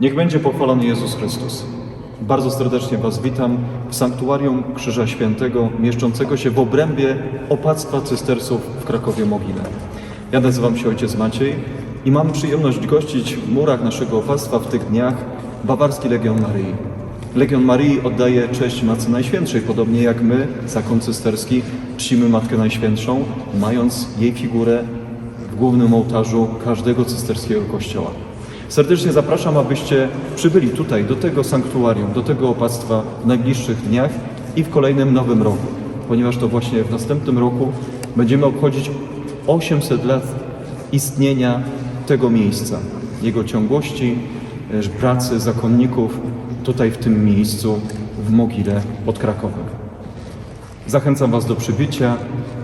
Niech będzie pochwalony Jezus Chrystus. Bardzo serdecznie Was witam w sanktuarium Krzyża Świętego, mieszczącego się w obrębie opactwa cystersów w Krakowie Mogile. Ja nazywam się ojciec Maciej i mam przyjemność gościć w murach naszego opactwa w tych dniach bawarski Legion Maryi. Legion Maryi oddaje cześć Matce Najświętszej, podobnie jak my, zakon cysterski, czcimy Matkę Najświętszą, mając jej figurę w głównym ołtarzu każdego cysterskiego kościoła. Serdecznie zapraszam, abyście przybyli tutaj, do tego sanktuarium, do tego opactwa w najbliższych dniach i w kolejnym nowym roku, ponieważ to właśnie w następnym roku będziemy obchodzić 800 lat istnienia tego miejsca, jego ciągłości, e, pracy zakonników tutaj w tym miejscu, w Mogile pod Krakowem. Zachęcam Was do przybycia,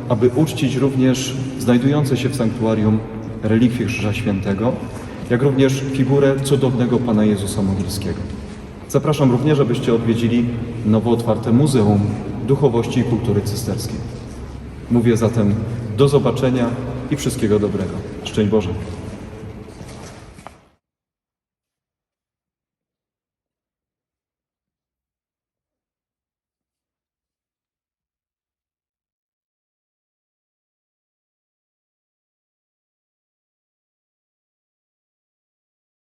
aby uczcić również znajdujące się w sanktuarium relikwie Krzyża Świętego, jak również figurę cudownego Pana Jezusa Mogilskiego. Zapraszam również, abyście odwiedzili nowo otwarte Muzeum Duchowości i Kultury Cysterskiej. Mówię zatem do zobaczenia i wszystkiego dobrego. Szczęść Boże.